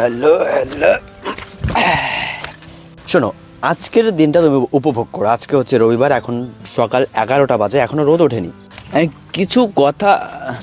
Hello hello. শোনো, আজকের দিনটা তুমি উপভোগ করো। আজকে হচ্ছে রবিবার, এখন সকাল এগারোটা বাজে এখনও রোদ ওঠেনি। কিছু কথা,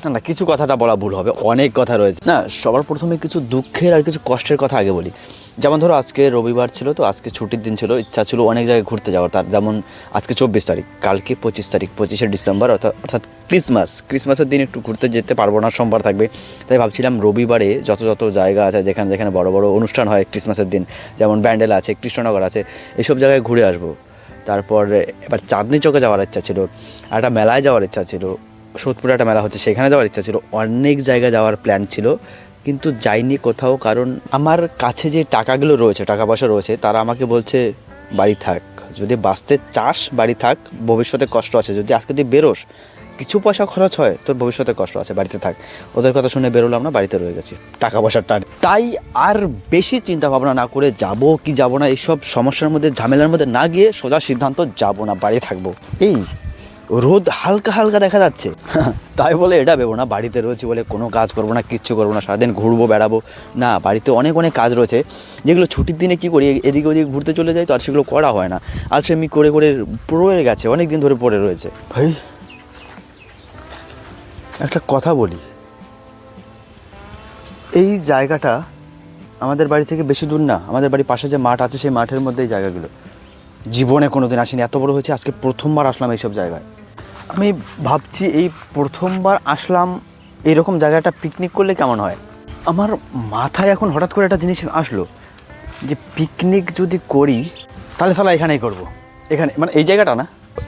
না না, কিছু কথাটা বলা ভুল হবে। অনেক কথা রয়েছে। না, সবার প্রথমে কিছু দুঃখের আর কিছু কষ্টের কথা আগে বলি। যেমন ধরো, আজকে রবিবার ছিল, তো আজকে ছুটির দিন ছিল, ইচ্ছা ছিল অনেক জায়গায় ঘুরতে যাওয়ার। তার যেমন আজকে চব্বিশ তারিখ, কালকে পঁচিশ তারিখ, পঁচিশে ডিসেম্বর অর্থাৎ অর্থাৎ ক্রিসমাস। ক্রিসমাসের দিন একটু ঘুরতে যেতে পারব না, সোমবার থাকবে। তাই ভাবছিলাম রবিবারে যত যত জায়গা আছে, যেখানে যেখানে বড় বড় অনুষ্ঠান হয় ক্রিসমাসের দিন, যেমন ব্যান্ডেল আছে, কৃষ্ণনগর আছে, এসব জায়গায় ঘুরে আসব। তারপর এবার চাঁদনি চকে যাওয়ার ইচ্ছা ছিল, আর একটা মেলায় যাওয়ার ইচ্ছা ছিল, সোদপুরে একটা মেলা হচ্ছে, সেখানে যাওয়ার ইচ্ছা ছিল, অনেক জায়গায় যাওয়ার প্ল্যান ছিল, কিন্তু যাইনি কোথাও, কারণ আমার কাছে যে টাকাগুলো রয়েছে, টাকা পয়সা রয়েছে, তারা আমাকে বলছে, বাড়ি থাক, যদি বাঁচতে চাস, বাড়ি থাক, ভবিষ্যতে কষ্ট আছে, যদি আজকে তুই বেরোস কিছু পয়সা খরচ হয়, তোর ভবিষ্যতে কষ্ট আছে, বাড়িতে থাক। ওদের কথা শুনে বেরোলাম না, বাড়িতে রয়ে গেছি। টাকা পয়সার টান। তাই আর বেশি চিন্তা ভাবনা না করে যাব কি যাব না, এইসব সমস্যার মধ্যে, ঝামেলার মধ্যে না গিয়ে সোজা সিদ্ধান্ত যাব না, বাড়ি থাকব। এই রোদ হালকা হালকা দেখা যাচ্ছে। তাই বলে এটা ভেবো না, বাড়িতে রয়েছি বলে কোনো কাজ করব না, কিচ্ছু করব না, সারাদিন ঘুরবো, বেড়াবো। না, বাড়িতে অনেক অনেক কাজ রয়েছে, যেগুলো ছুটির দিনে কী করি, এদিকে ওদিকে ঘুরতে চলে যাই তো আর সেগুলো করা হয় না। আর আমি করে করে পড়ে গেছে অনেক দিন ধরে পড়ে রয়েছে। ভাই একটা কথা বলি। এই জায়গাটা আমাদের বাড়ি থেকে বেশি দূর না। আমাদের বাড়ির পাশে যে মাঠ আছে, সেই মাঠের মধ্যে এই জায়গাগুলো। জীবনে কোনো দিন আসিনি। এত বড় হয়েছে, আজকে প্রথমবার আসলাম এইসব জায়গায়। আমি ভাবছি এই প্রথমবার আসলাম, এরকম জায়গাটা পিকনিক করলে কেমন হয়? আমার মাথায় এখন হঠাৎ করে একটা জিনিস আসলো যে পিকনিক যদি করি, তাহলে সালা এখানেই করব। এখানে মানে এই জায়গাটা না?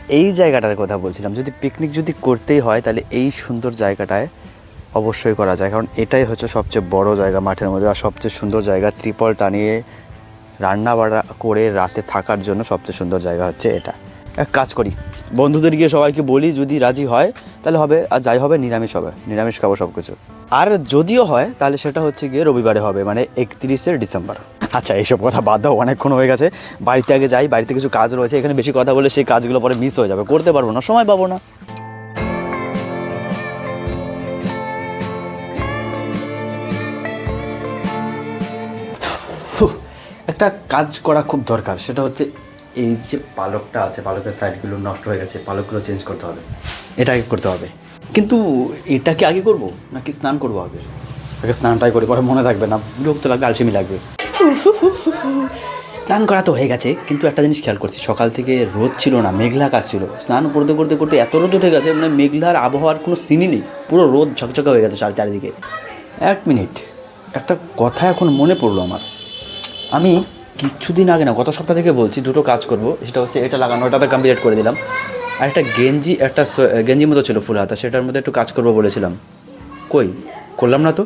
এই জায়গাটার কথা বলছিলাম, যদি পিকনিক যদি করতেই হয়, তাহলে এই সুন্দর জায়গাটায় অবশ্যই করা যায়। কারণ এটাই হচ্ছে সবচেয়ে বড় জায়গা মাঠের মধ্যে, আর সবচেয়ে সুন্দর জায়গা। ত্রিপল টানিয়ে রান্না বাড়া করে রাতে থাকার জন্য সবচেয়ে সুন্দর জায়গা হচ্ছে এটা। এক কাজ করি বন্ধুদের গিয়ে সবাইকে বলি, যদি রাজি হয়, তাহলে হবে, আর যাই হবে, নিরামিষ হবে। নিরামিষ খাব সব কিছু আর যদিও হয়, তাহলে সেটা হচ্ছে গিয়ে রবিবারে হবে মানে একত্রিশে ডিসেম্বর। আচ্ছা এইসব কথা বাদ দাও, অনেকক্ষণ হয়ে গেছে। বাড়িতে আগে যাই, বাড়িতে কিছু কাজ রয়েছে, এখানে বেশি কথা বলে সেই কাজগুলো পরে মিস হয়ে যাবে। করতে পারব না, সময় পাবো না। একটা কাজ করা খুব দরকার, সেটা হচ্ছে এই যে পালকটা আছে, পালকের সাইডগুলো নষ্ট হয়ে গেছে, পালকগুলো চেঞ্জ করতে হবে। এটা আগে করতে হবে। কিন্তু এটাকে আগে করব, নাকি স্নান করব আগে? আগে স্নানটাই করি, পরে মনে থাকবে না, বিরক্ত লাগবে, আলসেমি লাগবে। স্নান করা তো হয়ে গেছে, কিন্তু একটা জিনিস খেয়াল করছি, সকাল থেকে রোদ ছিল না, মেঘলা কাজ ছিল। স্নান করতে করতে করতে এত রোদ উঠে গেছে মানে মেঘলার আবহাওয়ার কোনো সিনই নেই। পুরো রোদ ঝকঝকে হয়ে গেছে চার চারিদিকে। এক মিনিট একটা কথা এখন মনে পড়ল আমার। আমি কিছুদিন আগে না, গত সপ্তাহ থেকে বলছি, দুটো কাজ করব। সেটা হচ্ছে এটা লাগানো ওটাতে কমপ্লিট করে দিলাম। আর একটা গেঞ্জি একটা গেঞ্জি মতো ছিল ফুল হাতা, সেটার মধ্যে একটু কাজ করব বলেছিলাম। কই? করলাম না তো?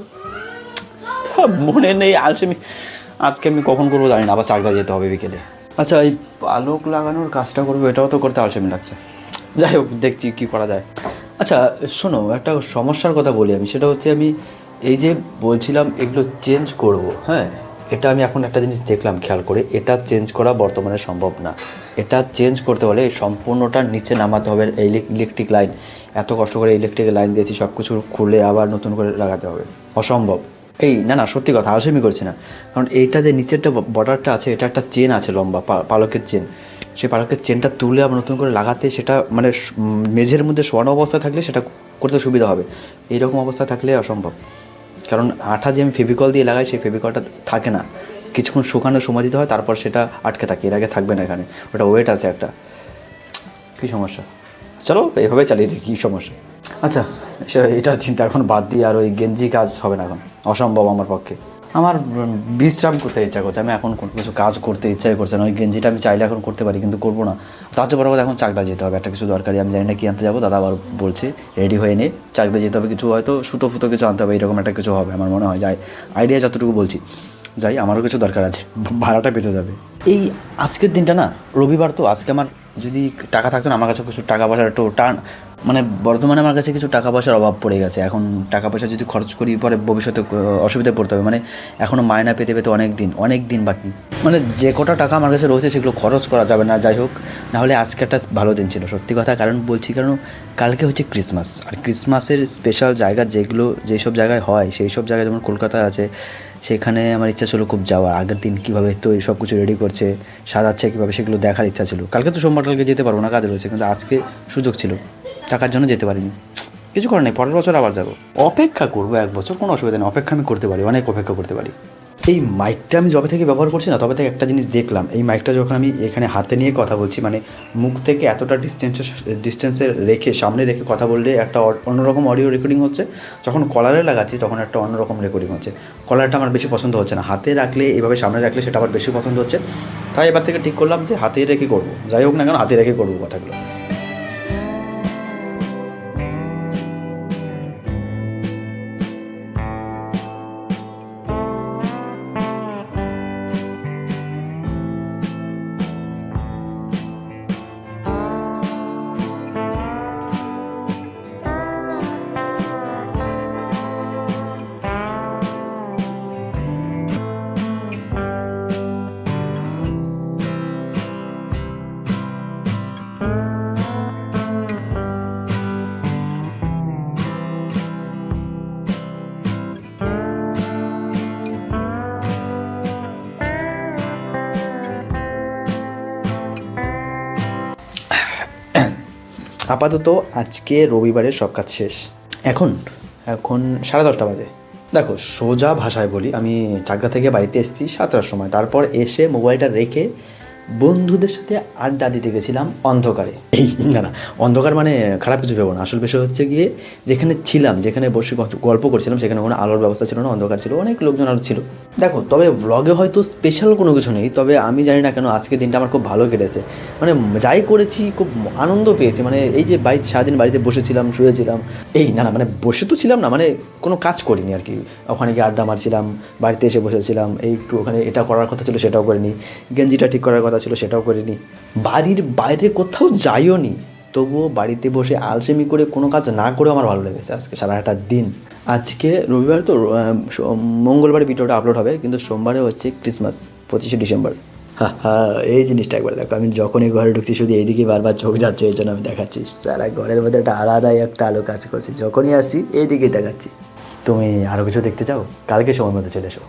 মনে নেই, আলসেমি। আজকে আমি কখন করব জানি না, আবার চাকদা যেতে হবে বিকেলে। আচ্ছা এই পালক লাগানোর কাজটা করব, এটাও তো করতে আলসেমি লাগছে। যাই হোক, দেখছি কী করা যায়। আচ্ছা শোনো, একটা সমস্যার কথা বলি আমি, সেটা হচ্ছে আমি এই যে বলছিলাম এগুলো চেঞ্জ করব হ্যাঁ? এটা আমি এখন একটা জিনিস দেখলাম, খেয়াল করে। এটা চেঞ্জ করা বর্তমানে সম্ভব না। এটা চেঞ্জ করতে হলে সম্পূর্ণটা নিচে নামাতে হবে এই ইলেকট্রিক লাইন এত কষ্ট করে ইলেকট্রিক লাইন দিয়েছি সব কিছু খুলে আবার নতুন করে লাগাতে হবে। অসম্ভব। এই, না না, সত্যি কথা, আলসেমি করছি না। কারণ এইটা যে নিচেরটা বর্ডারটা আছে, এটা একটা চেন আছে লম্বা পালকের চেন সেই পালকের চেনটা তুলে আবার নতুন করে লাগাতে সেটা মানে মেঝের মধ্যে শোয়ানো অবস্থা থাকলে সেটা করতে সুবিধা হবে। এইরকম অবস্থা থাকলে অসম্ভব। কারণ আঠা যে আমি ফেভিকল দিয়ে লাগাই, সেই ফেভিকলটা থাকে না। কিছুক্ষণ শুকানো সময় দিতে হয়, তারপর সেটা আটকে থাকে। এর আগে থাকবে না এখানে। ওটা ওয়েট আছে একটা। কী সমস্যা? চলো, এভাবে চালিয়ে দিই কী সমস্যা। আচ্ছা সে- এটার চিন্তা এখন বাদ দিয়ে আর ওই গেঞ্জি কাজ হবে না এখন। অসম্ভব আমার পক্ষে। আমার বিশ্রাম করতে ইচ্ছা করছে। আমি এখন কোনো কিছু কাজ করতে ইচ্ছাই করছে না। ওই গেঞ্জিটা আমি চাইলে এখন করতে পারি, কিন্তু করব না। তার চেয়ে বড় কথা এখন চাকদা যেতে হবে। একটা কিছু দরকারি। আমি জানি না কি আনতে যাব। দাদা আবার বলছে রেডি হয়ে নে। চাকদা যেতে হবে। কিছু হয়তো সুতো ফুতো কিছু আনতে হবে। এরকম একটা কিছু হবে। আমার মনে হয়, যাই। আইডিয়া যতটুকু বলছি। যাই, আমারও কিছু দরকার আছে। ভাড়াটা বেঁচে যাবে। এই আজকের দিনটা না, রবিবার তো আজকে আমার যদি টাকা থাকতো না, আমার কাছে কিছু টাকা পয়সার একটু টান মানে বর্তমানে আমার কাছে কিছু টাকা পয়সার অভাব পড়ে গেছে। এখন টাকা পয়সা যদি খরচ করি, পরে ভবিষ্যতে অসুবিধায় পড়তে হবে। মানে এখনও মায়না পেতে পেতে অনেক দিন অনেক দিন বাকি। মানে যে কটা টাকা আমার কাছে রয়েছে, সেগুলো খরচ করা যাবে না। যাই হোক নাহলে আজকে একটা ভালো দিন ছিল। সত্যি কথা কারণ বলছি, কারণ কালকে হচ্ছে ক্রিসমাস। আর ক্রিসমাসের স্পেশাল জায়গা যেগুলো, যেসব জায়গায় হয় সেই সব জায়গায় যেমন কলকাতায় আছে, সেখানে আমার ইচ্ছা ছিল খুব যাওয়ার। আগের দিন কীভাবে তো সব কিছু রেডি করছে, সাজাচ্ছে কীভাবে, সেগুলো দেখার ইচ্ছা ছিল। কালকে তো সোমবার, কালকে যেতে পারব না, কাজ রয়েছে। কিন্তু আজকে সুযোগ ছিল। টাকার জন্য যেতে পারিনি। কিছু করার নেই পরের বছর আবার যাব। অপেক্ষা করব এক বছর কোনো অসুবিধা নেই অপেক্ষা আমি করতে পারি অনেক অপেক্ষা করতে পারি। এই মাইকটা আমি যবে থেকে ব্যবহার করছি না তবে থেকে একটা জিনিস দেখলাম এই মাইকটা যখন আমি এখানে হাতে নিয়ে কথা বলছি মানে মুখ থেকে এতটা ডিস্টেন্সে ডিস্টেন্সে রেখে সামনে রেখে কথা বললে একটা অন্যরকম অডিও রেকর্ডিং হচ্ছে যখন কলারে লাগাচ্ছি তখন একটা অন্যরকম রেকর্ডিং হচ্ছে। কলারটা আমার বেশি পছন্দ হচ্ছে না হাতে রাখলে এভাবে সামনে রাখলে সেটা আমার বেশি পছন্দ হচ্ছে। তাই এবার থেকে ঠিক করলাম যে হাতে রেখে করব যাই হোক না কেন হাতে রেখে করব কথাগুলো। আপাতত আজকে রবিবারের সব কাজ শেষ। এখন এখন সাড়ে দশটা বাজে। দেখো, সোজা ভাষায় বলি, আমি চাকরা থেকে বাড়িতে এসেছি সাতটার সময়। তারপর এসে মোবাইলটা রেখে বন্ধুদের সাথে আড্ডা দিতে গেছিলাম অন্ধকারে। এই না না, অন্ধকার মানে খারাপ কিছু ভেবো না। আসল বিষয় হচ্ছে গিয়ে যেখানে ছিলাম, যেখানে বসে গল্প করছিলাম, সেখানে কোনো আলোর ব্যবস্থা ছিল না, অন্ধকার ছিল, অনেক লোকজন আলো ছিল। দেখো, তবে ব্লগে হয়তো স্পেশাল কোনো কিছু নেই, তবে আমি জানি না কেন আজকে দিনটা আমার খুব ভালো কেটেছে। মানে যাই করেছি, খুব আনন্দ পেয়েছি। মানে এই যে বাড়িতে সারাদিন বাড়িতে বসেছিলাম, শুয়েছিলাম, এই না না মানে বসে তো ছিলাম না মানে কোনো কাজ করিনি আর কি। ওখানে গিয়ে আড্ডা মারছিলাম, বাড়িতে এসে বসেছিলাম, এই একটু ওখানে এটা করার কথা ছিল, সেটাও করিনি। গেঞ্জিটা ঠিক করার কথা ছিল সেটাও করিনি। বাড়ির বাইরে কোথাও যাইও নি। তবুও বাড়িতে বসে আলসেমি করে কোনো কাজ না করেও আমার ভালো লেগেছে আজকে সারাটা দিন। আজকে রবিবার তো মঙ্গলবারে ভিডিওটা আপলোড হবে, কিন্তু সোমবারে হচ্ছে ক্রিসমাস, পঁচিশে ডিসেম্বর। হ্যাঁ এই জিনিসটা একবার দেখো, আমি যখনই ঘরে ঢুকছি শুধু এইদিকে বারবার চোখ যাচ্ছে, এই জন্য আমি দেখাচ্ছি। সারা ঘরের মধ্যে একটা আলাদাই একটা আলো কাজ করছে, যখনই আসছি এইদিকেই দেখাচ্ছি। তুমি আরও কিছু দেখতে চাও? কালকে সময় মতো চলে এসো।